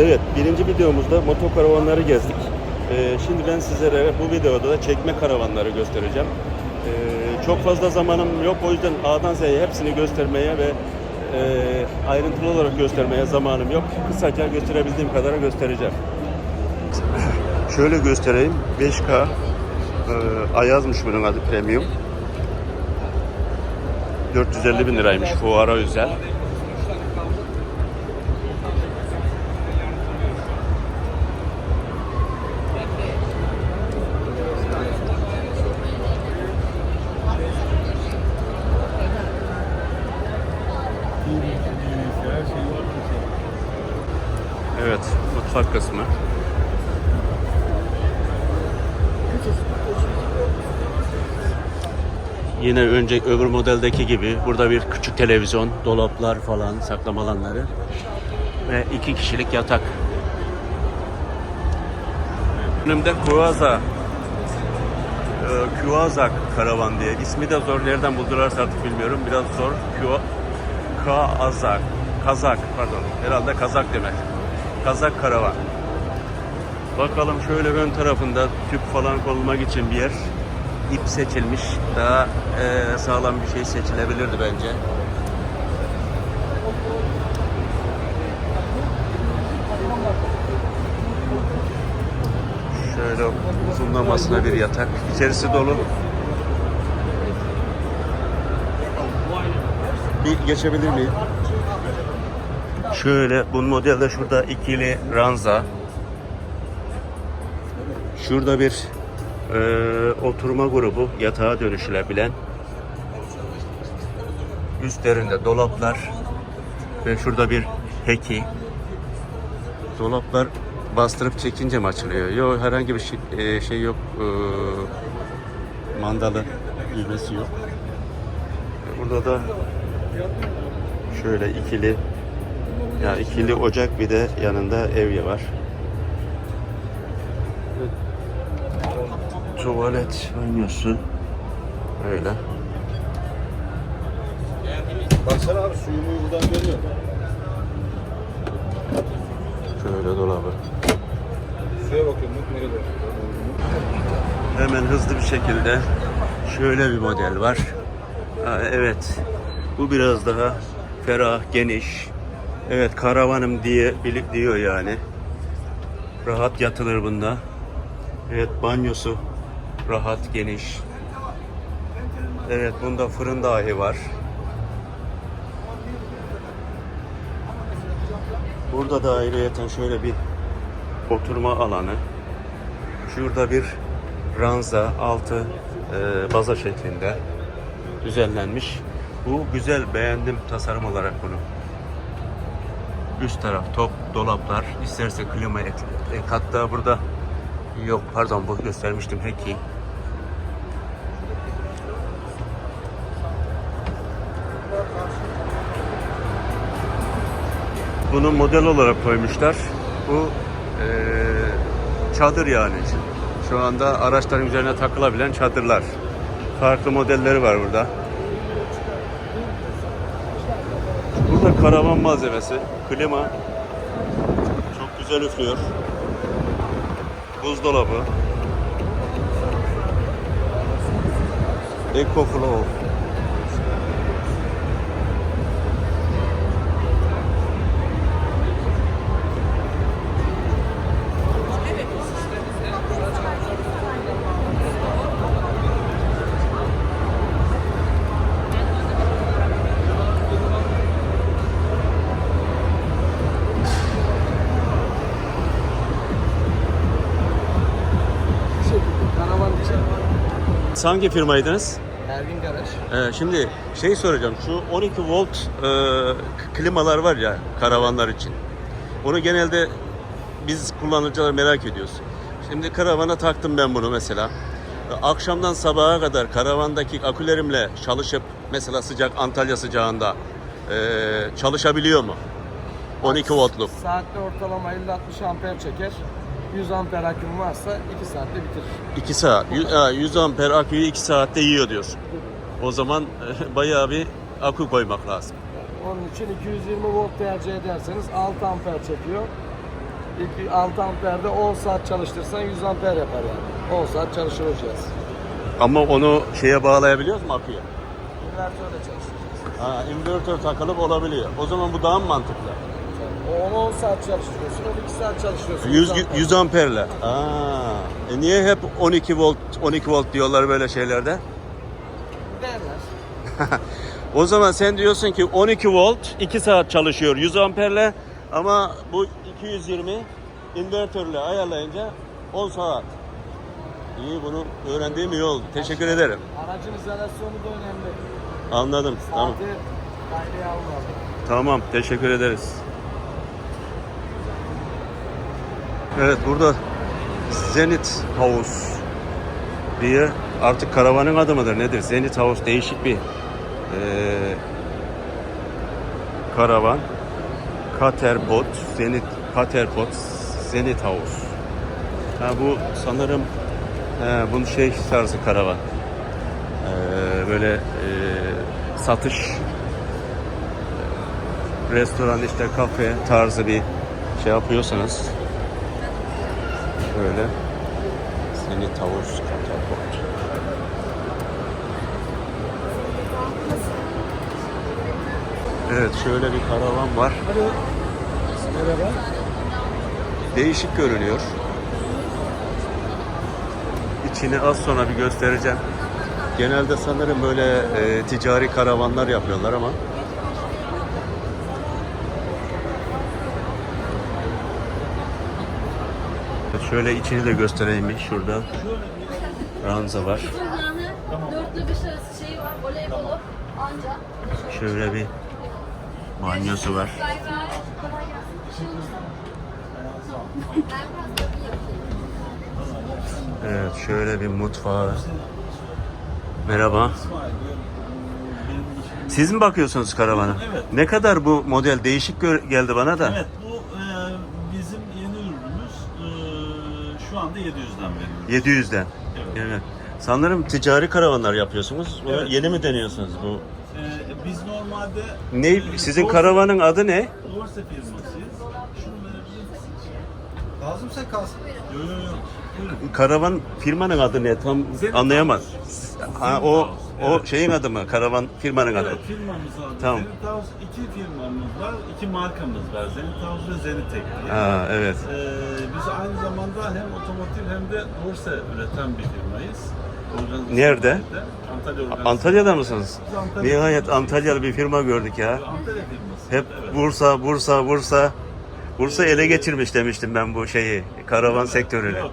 Evet, birinci videomuzda motokaravanları gezdik. Ee, şimdi ben sizlere bu videoda da çekme karavanları göstereceğim. Ee, çok fazla zamanım yok, o yüzden A'dan Z'ye hepsini göstermeye ve e, ayrıntılı olarak göstermeye zamanım yok. Kısaca gösterebildiğim kadar göstereceğim. Şöyle göstereyim. 5K e, Ayaz'mış bunun adı premium. 450 bin liraymış fuara özel. Evet, mutfak kısmı. Yine önce öbür modeldeki gibi burada bir küçük televizyon, dolaplar falan, saklama alanları ve iki kişilik yatak. Önümde Kuaza e, Kuaza karavan diye. ismi de zor. Nereden buldularsa artık bilmiyorum. Biraz zor. Kazak. Kazak pardon. Herhalde Kazak demek. Kazak karavan. Bakalım şöyle ön tarafında tüp falan konulmak için bir yer. İp seçilmiş. Daha e, sağlam bir şey seçilebilirdi bence. Şöyle uzunlamasına bir yatak. İçerisi dolu. Bir geçebilir miyim? Şöyle bu modelde şurada ikili ranza. Şurada bir e, oturma grubu yatağa dönüşülebilen. Üstlerinde dolaplar ve şurada bir heki. Dolaplar bastırıp çekince mi açılıyor? Yok herhangi bir şey, e, şey yok. E, mandalı düğmesi yok. Burada da şöyle ikili ya ikili ocak bir de yanında evye var. Tuvalet banyosu. Öyle. Baksana abi suyumu buradan görüyor. Şöyle dolabı. Suya bakıyorum bak nereye doğru. Hemen hızlı bir şekilde şöyle bir model var. Ha, evet. Bu biraz daha ferah, geniş. Evet karavanım diye bilik diyor yani. Rahat yatılır bunda. Evet banyosu rahat, geniş. Evet bunda fırın dahi var. Burada da ayrıyeten şöyle bir oturma alanı. Şurada bir ranza altı e, baza şeklinde düzenlenmiş. Bu güzel beğendim tasarım olarak bunu. Üst taraf top, dolaplar, isterse klima ek, ek- hatta burada yok pardon bu göstermiştim heki. Bunu model olarak koymuşlar. Bu eee, çadır yani. Şu anda araçların üzerine takılabilen çadırlar. Farklı modelleri var burada. Burada karavan malzemesi, klima. Çok güzel üflüyor. Buzdolabı. EcoFlow. Karavan Siz hangi firmaydınız? Ergin Garaj. Ee, şimdi şey soracağım. Şu 12 volt e, klimalar var ya karavanlar için. Onu genelde biz kullanıcılar merak ediyoruz. Şimdi karavana taktım ben bunu mesela. E, Akşamdan sabaha kadar karavandaki akülerimle çalışıp mesela sıcak Antalya sıcağında e, çalışabiliyor mu? 12 voltluk. Saatte ortalama 50-60 amper çeker. 100 amper aküm varsa 2 saatte bitirir. 2 saat. Yü- ha, 100 amper aküyü 2 saatte yiyor diyorsun. O zaman bayağı bir akü koymak lazım. Onun için 220 volt tercih ederseniz 6 amper çekiyor. İlk 6 amperde 10 saat çalıştırsan 100 amper yapar yani. 10 saat çalışır o cihaz. Ama onu şeye bağlayabiliyoruz mu aküye? İnvertörle çalıştıracağız. Ha, inverter takılıp olabiliyor. O zaman bu daha mı mantıklı? O 10 saat çalıştırıyorsun, 12 saat çalıştırıyorsun. 100, amper. 100 amperle. Aa, e niye hep 12 volt 12 volt diyorlar böyle şeylerde? Derler. O zaman sen diyorsun ki 12 volt 2 saat çalışıyor 100 amperle ama bu 220 invertörle ayarlayınca 10 saat. İyi bunu öğrendiğim iyi oldu. Teşekkür ederim. Aracın izolasyonu da önemli. Anladım. Tamam. Saati almaz. Tamam. Teşekkür ederiz. Evet burada Zenit House diye artık karavanın adı mıdır nedir? Zenit House değişik bir eee, karavan. Caterpot, Zenit Caterpot, Zenit House. Ha bu sanırım he, bunun şey tarzı karavan. Eee, böyle eee, satış restoran işte kafe tarzı bir şey yapıyorsanız böyle seni tavus katalog. Evet şöyle bir karavan var. Merhaba. Değişik görünüyor. İçini az sonra bir göstereceğim. Genelde sanırım böyle e, ticari karavanlar yapıyorlar ama Şöyle içini de göstereyim bir şurada. Ranza var. Şöyle bir banyosu var. Evet şöyle bir mutfağı. Merhaba. Siz mi bakıyorsunuz karavana? Evet. Ne kadar bu model değişik geldi bana da. Evet şu anda 700'den veriyoruz. 700'den. Evet. Evet. Sanırım ticari karavanlar yapıyorsunuz. Evet. Yeni mi deniyorsunuz bu? E, biz normalde Ne e, sizin Dorse- karavanın adı ne? Dorse firmasıyız. Şunu verebilir misiniz? Lazımsa kalsın. Yok yok yok. Karavan firmanın adı ne? Tam Zenit anlayamaz. Ha o o evet. şeyin adı mı? Karavan firmanın adı. Evet firmamız adı. Tamam. Zenit House iki firmamız var. iki markamız var. Zenit House ve Zenitec diye. Ha evet. Ee, zamanda hem otomotiv hem de Dorse üreten bir firmayız. Organizasyon Nerede? Antalya organizasyon. Antalya'da mısınız? Biz Antalya'da- Nihayet Antalyalı bir firma gördük ya. Antalya firması. Hep evet. Bursa, Bursa, Bursa. Bursa ele geçirmiş demiştim ben bu şeyi, karavan sektörünü. Yok.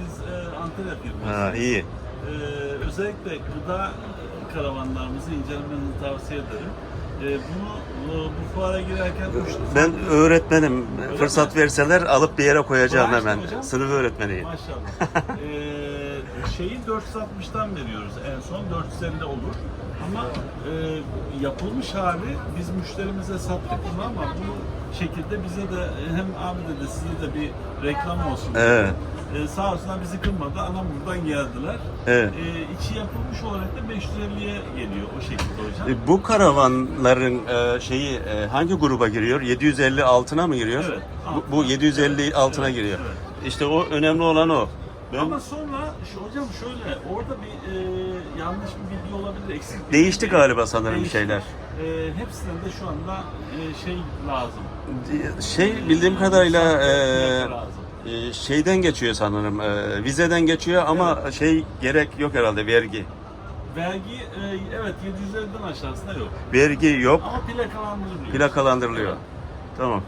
Biz e, Antalya firması. Ha iyi. Ee, özellikle gıda karavanlarımızı incelemenizi tavsiye ederim. Ee, bunu bu, fuara girerken Ben öğretmenim. Fırsat verseler alıp bir yere koyacağım Branş hemen. hocam? Sınıf öğretmeniyim. Maşallah. ee, şeyi 460'tan veriyoruz en son 450 olur. Ama e, yapılmış hali biz müşterimize sattık bunu ama bu şekilde bize de hem abi de size de bir reklam olsun. Evet. Ee, sağ olsunlar bizi kırmadı. Anam buradan geldiler. Evet. Ee, içi yapılmış olarak da 550'ye geliyor o şekilde hocam. E, Bu karavanların e, şeyi e, hangi gruba giriyor? 750 altına mı giriyor? Evet, Bu, bu 750 altına Evet, giriyor. evet. İşte o önemli olan o. Ben Ama sonra hocam şöyle orada bir e, yanlış bir bilgi olabilir, eksik bir değişti bilgi. galiba sanırım Değişti. şeyler. E, hepsinde de şu anda e, şey lazım. Şey bildiğim kadarıyla e, Plaka lazım. e, şeyden geçiyor sanırım. e, vizeden geçiyor ama şey gerek yok herhalde vergi. Vergi e, evet 750'den aşağısında yok. Vergi yok. Ama plakalandırılıyor. Plakalandırılıyor. Evet. Tamam.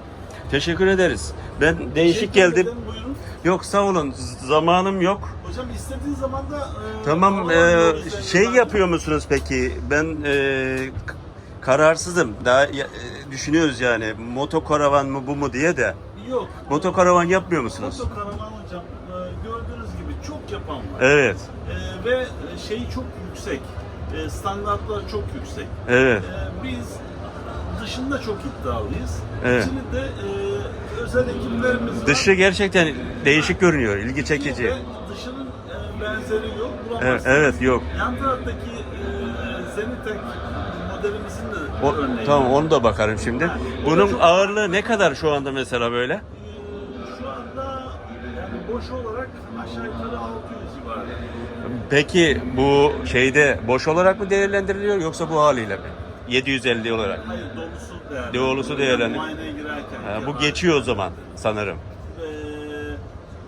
Teşekkür ederiz. Ben değişik Teşekkür geldim. Buyurun. Yok sağ olun. Z- Zamanım yok. Hocam istediğin zaman da e, Tamam. e, şey yapıyor musunuz peki? Ben e, k- kararsızım. Daha e, düşünüyoruz yani. Moto karavan mı bu mu diye de. Yok. Moto karavan yapmıyor musunuz? Moto karavan hocam e, gördüğünüz gibi çok yapan var. Evet. E, ve şeyi çok yüksek. E, standartlar çok yüksek. Evet. E, biz dışında çok iddialıyız. Evet. İçini de e, özel ekiplerimiz var. Dışı gerçekten değişik görünüyor. ilgi çekici. Ve Dışının e, benzeri yok. Evet, bulamazsınız. evet yok. Yan taraftaki e, Zenitec modelimizin de O, örneği. tamam onu da bakarım şimdi. Bunun ağırlığı ne kadar şu anda mesela böyle? E, şu anda boş olarak aşağı yukarı 600 civarı. Peki bu şeyde boş olarak mı değerlendiriliyor yoksa bu haliyle mi? 750 olarak. Hayır dolusu değerli. Dolusu. Muayeneye girerken. Ha, bu geçiyor o zaman sanırım. Ee,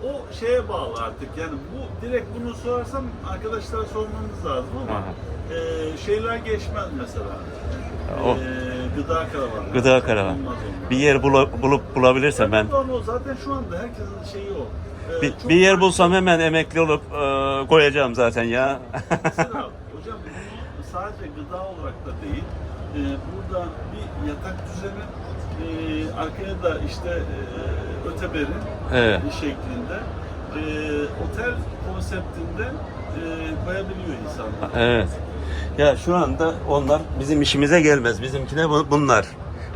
o şeye bağlı artık yani bu direkt bunu sorarsam arkadaşlara sormamız lazım ama Aha. e, şeyler geçmez mesela. O Ee, gıda karavanı. gıda karavan. Olmaz onlar. Bir yer bula- bulup bulabilirsem ben zaten şu anda herkesin şeyi o. Bir, bir yer bulsam hemen emekli olup e, koyacağım zaten ya. Mesela hocam bunu sadece gıda olarak da değil, e, burada bir yatak düzeni, e, arkaya da işte e, öteberin Evet. şeklinde e, otel konseptinde e, koyabiliyor insanlar. Evet. Ya şu anda onlar bizim işimize gelmez. Bizimkine bu- bunlar.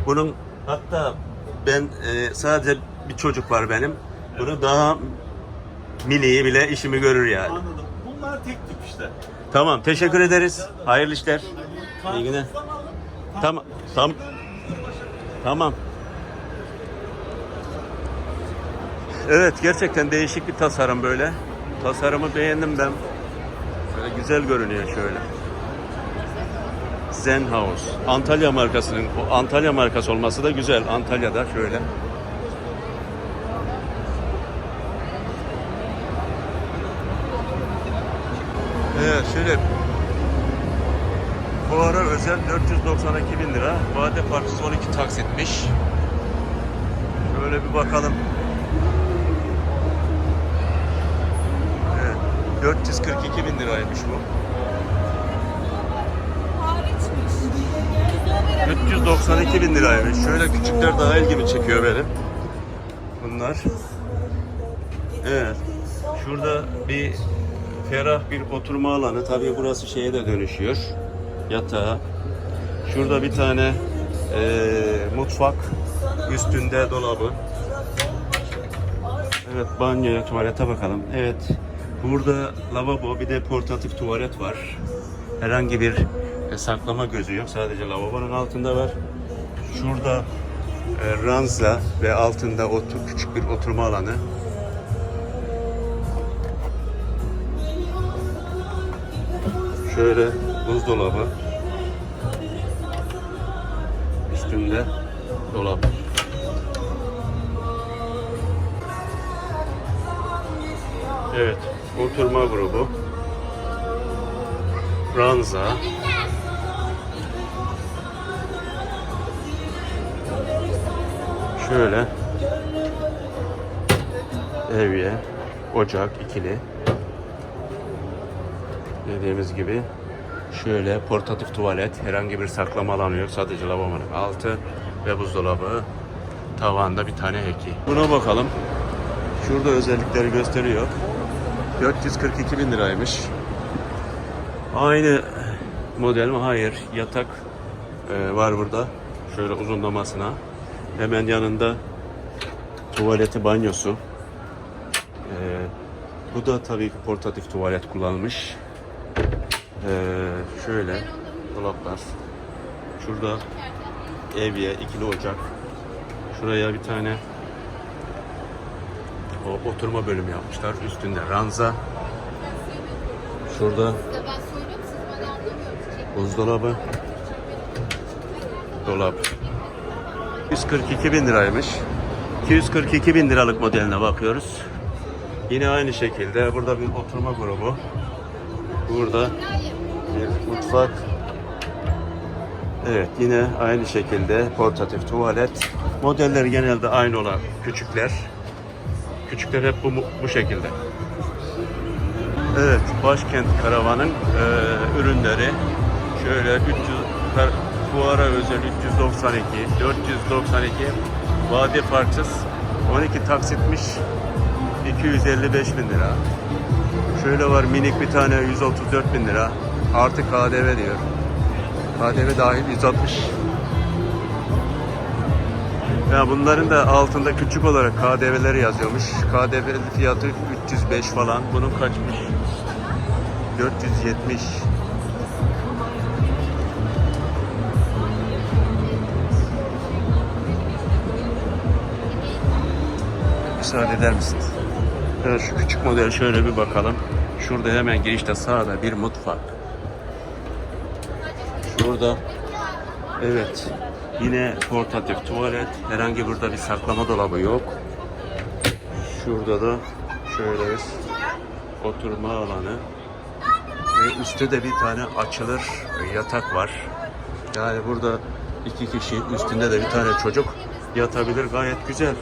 Bunun hatta ben e, sadece bir çocuk var benim. Bunu daha miniyi bile işimi görür yani. Anladım. Bunlar tek tip işte. Tamam teşekkür ederiz. Hayırlı işler. İyi günler. Tamam. Tam, tamam. Evet gerçekten değişik bir tasarım böyle. Tasarımı beğendim ben. Böyle güzel görünüyor şöyle. Zen House. Antalya markasının, Antalya markası olması da güzel. Antalya'da şöyle. Evet şöyle özel 492 bin lira. Vade farksız 12 taksitmiş. Şöyle bir bakalım. Evet. 442 bin liraymış bu. 392 bin liraymış. Şöyle küçükler daha ilgimi çekiyor benim. Bunlar. Evet. Şurada bir ferah bir oturma alanı. Tabii burası şeye de dönüşüyor. Yatağa. Şurada bir tane eee, mutfak. Üstünde dolabı. Evet banyoya, tuvalete bakalım. Evet. Burada lavabo bir de portatif tuvalet var. Herhangi bir e, saklama gözü yok. Sadece lavabonun altında var. Şurada e, ranza ve altında otur, küçük bir oturma alanı. Şöyle buzdolabı. Üstünde dolap. Evet, oturma grubu. Ranza. Şöyle. Evye, ocak ikili. Dediğimiz gibi şöyle portatif tuvalet, herhangi bir saklama alanı yok. Sadece lavabonun altı ve buzdolabı. Tavanda bir tane heki. Buna bakalım. Şurada özellikleri gösteriyor. 442 bin liraymış. Aynı model mi? Hayır. Yatak e, var burada. Şöyle uzunlamasına. Hemen yanında tuvaleti, banyosu. E, bu da tabii ki portatif tuvalet kullanmış. E, şöyle dolaplar. Şurada evye, ikili ocak. Şuraya bir tane o oturma bölümü yapmışlar. Üstünde ranza. Şurada buzdolabı. Dolap. 142 bin liraymış. 242 bin liralık modeline bakıyoruz. Yine aynı şekilde burada bir oturma grubu. Burada bir mutfak. Evet yine aynı şekilde portatif tuvalet. Modeller genelde aynı olan küçükler. Küçükler hep bu, bu şekilde. Evet, Başkent Karavan'ın e, ürünleri şöyle 300 kar, fuara özel 392, 492 vade farksız 12 taksitmiş 255 bin lira. Şöyle var minik bir tane 134 bin lira. Artı KDV diyor. KDV dahil 160. Ya bunların da altında küçük olarak KDV'leri yazıyormuş. KDV fiyatı 305 falan. Bunun kaçmış? 470. Müsaade eder misiniz? Evet, şu küçük model şöyle bir bakalım. Şurada hemen girişte sağda bir mutfak. Şurada evet yine portatif tuvalet. Herhangi burada bir saklama dolabı yok. Şurada da şöyle bir oturma alanı. Ve üstte de bir tane açılır yatak var. Yani burada iki kişi üstünde de bir tane çocuk yatabilir. Gayet güzel.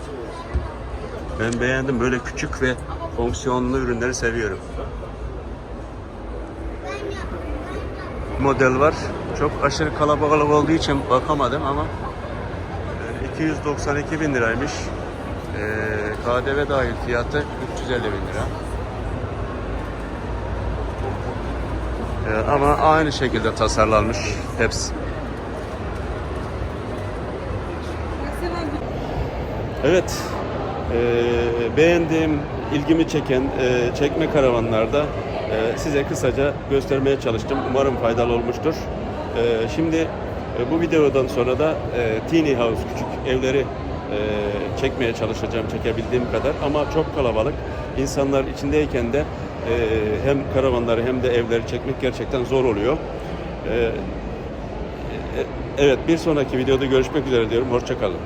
Ben beğendim. Böyle küçük ve fonksiyonlu ürünleri seviyorum. Model var. Çok aşırı kalabalık olduğu için bakamadım ama e, 292 bin liraymış. E, KDV dahil fiyatı 350 bin lira. E, ama aynı şekilde tasarlanmış hepsi. Evet, e, beğendiğim, ilgimi çeken e, çekme karavanlarda e, size kısaca göstermeye çalıştım. Umarım faydalı olmuştur. E, şimdi e, bu videodan sonra da e, teeny house, küçük evleri e, çekmeye çalışacağım çekebildiğim kadar. Ama çok kalabalık. İnsanlar içindeyken de e, hem karavanları hem de evleri çekmek gerçekten zor oluyor. E, e, evet, bir sonraki videoda görüşmek üzere diyorum. Hoşçakalın.